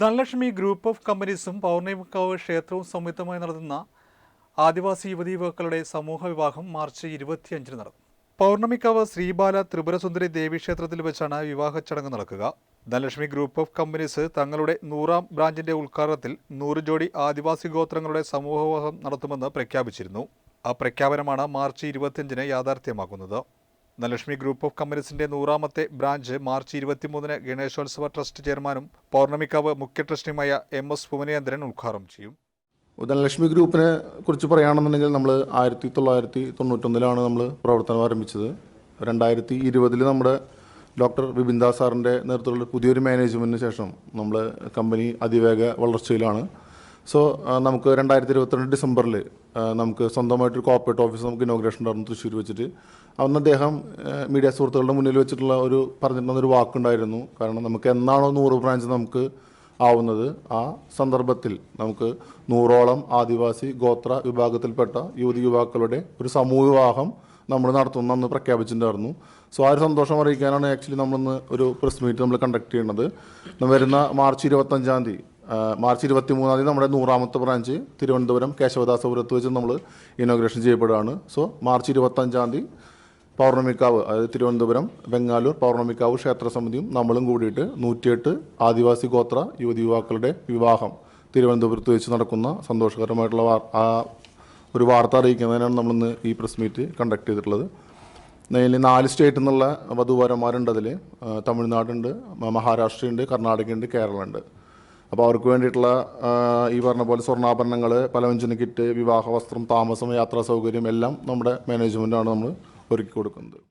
Dhanlaxmi group of കമ്പനീസും പൗർണിമക്കാവ് ക്ഷേത്രവും സംയുക്തമായി നടത്തുന്ന ആദിവാസി യുവതി യുവാക്കളുടെ സമൂഹ വിവാഹം മാർച്ച് ഇരുപത്തിയഞ്ചിന് നടന്നു പൗർണമിക്കാവ് ശ്രീബാല ത്രിപുരസുന്ദരി ദേവി ക്ഷേത്രത്തിൽ വെച്ചാണ് വിവാഹ ചടങ്ങ് നടക്കുക. ധനലക്ഷ്മി ഗ്രൂപ്പ് ഓഫ് കമ്പനീസ് തങ്ങളുടെ നൂറാം ബ്രാഞ്ചിന്റെ ഉദ്ഘാടനത്തിൽ നൂറ് ജോഡി ആദിവാസി ഗോത്രങ്ങളുടെ സമൂഹ വിവാഹം നടത്തുമെന്ന് പ്രഖ്യാപിച്ചിരുന്നു. ആ പ്രഖ്യാപനമാണ് മാർച്ച് ഇരുപത്തിയഞ്ചിന് യാഥാർത്ഥ്യമാക്കുന്നത്. ധനലക്ഷ്മി ഗ്രൂപ്പ് ഓഫ് കമ്പനീസിന്റെ നൂറാമത്തെ ബ്രാഞ്ച് മാർച്ച് ഇരുപത്തിമൂന്നിന് ഗണേശോത്സവ ട്രസ്റ്റ് ചെയർമാനും പൗർണമിക്കാവ് മുഖ്യ ട്രസ്റ്റിയുമായ എം എസ് ഭുവനേന്ദ്രൻ ഉദ്ഘാടനം ചെയ്യും. ധനലക്ഷ്മി ഗ്രൂപ്പിനെ കുറിച്ച് പറയുകയാണെന്നുണ്ടെങ്കിൽ നമ്മൾ ആയിരത്തി തൊള്ളായിരത്തി തൊണ്ണൂറ്റൊന്നിലാണ് നമ്മൾ പ്രവർത്തനം ആരംഭിച്ചത്. രണ്ടായിരത്തി ഇരുപതിൽ നമ്മുടെ ഡോക്ടർ വിപിൻദാസ് സാറിന്റെ നേതൃത്വത്തിലുള്ള പുതിയൊരു മാനേജ്മെന്റിന് ശേഷം നമ്മൾ കമ്പനി അതിവേഗ വളർച്ചയിലാണ്. സോ നമുക്ക് രണ്ടായിരത്തി ഇരുപത്തിരണ്ട് ഡിസംബറിൽ നമുക്ക് സ്വന്തമായിട്ടൊരു കോർപ്പറേറ്റ് ഓഫീസ് നമുക്ക് ഇനോഗ്രേഷൻ ഉണ്ടായിരുന്നു തൃശ്ശൂർ വെച്ചിട്ട്. അന്ന് അദ്ദേഹം മീഡിയ സുഹൃത്തുക്കളുടെ മുന്നിൽ വെച്ചിട്ടുള്ള ഒരു പറഞ്ഞിട്ടുള്ള ഒരു വാക്കുണ്ടായിരുന്നു. കാരണം നമുക്ക് എന്നാണോ നൂറ് ബ്രാഞ്ച് നമുക്ക് ആവുന്നത് ആ സന്ദർഭത്തിൽ നമുക്ക് നൂറോളം ആദിവാസി ഗോത്ര വിഭാഗത്തിൽപ്പെട്ട യുവതി യുവാക്കളുടെ ഒരു സമൂഹ വിവാഹം നമ്മൾ നടത്തുന്ന അന്ന് പ്രഖ്യാപിച്ചിട്ടുണ്ടായിരുന്നു. സോ ആ ഒരു സന്തോഷം അറിയിക്കാനാണ് ആക്ച്വലി നമ്മളിന്ന് ഒരു പ്രസ് മീറ്റ് നമ്മൾ കണ്ടക്ട് ചെയ്യുന്നത് വരുന്ന മാർച്ച് ഇരുപത്തഞ്ചാം തീയതി മാർച്ച് ഇരുപത്തി മൂന്നാം തീയതി നമ്മുടെ നൂറാമത്തെ ബ്രാഞ്ച് തിരുവനന്തപുരം കേശവദാസപുരത്ത് വെച്ച് നമ്മൾ ഇനോഗ്രേഷൻ ചെയ്യപ്പെടുകയാണ്. സോ മാർച്ച് ഇരുപത്തഞ്ചാം തീയതി പൗർണമിക്കാവ് അതായത് തിരുവനന്തപുരം ബംഗാലൂർ പൗർണമിക്കാവ് ക്ഷേത്ര സമിതിയും നമ്മളും കൂടിയിട്ട് നൂറ്റിയെട്ട് ആദിവാസി ഗോത്ര യുവതി യുവാക്കളുടെ വിവാഹം തിരുവനന്തപുരത്ത് വെച്ച് നടക്കുന്ന സന്തോഷകരമായിട്ടുള്ള ആ ഒരു വാർത്ത അറിയിക്കുന്നതിനാണ് നമ്മളിന്ന് ഈ പ്രസ് മീറ്റ് കണ്ടക്ട് ചെയ്തിട്ടുള്ളത്. നിലവിൽ നാല് സ്റ്റേറ്റിൽ നിന്നുള്ള വധുവരന്മാരുണ്ട് അതിൽ തമിഴ്നാടുണ്ട് മഹാരാഷ്ട്രയുണ്ട് കർണാടകയുണ്ട് കേരളമുണ്ട്. അപ്പോൾ അവർക്ക് വേണ്ടിയിട്ടുള്ള ഈ പറഞ്ഞ പോലെ സ്വർണാഭരണങ്ങൾ പലവ്യഞ്ജന കിറ്റ് വിവാഹ വസ്ത്രം താമസം യാത്രാ സൗകര്യം എല്ലാം നമ്മുടെ മാനേജ്മെന്റാണ് നമ്മൾ ഒരുക്കി കൊടുക്കുന്നത്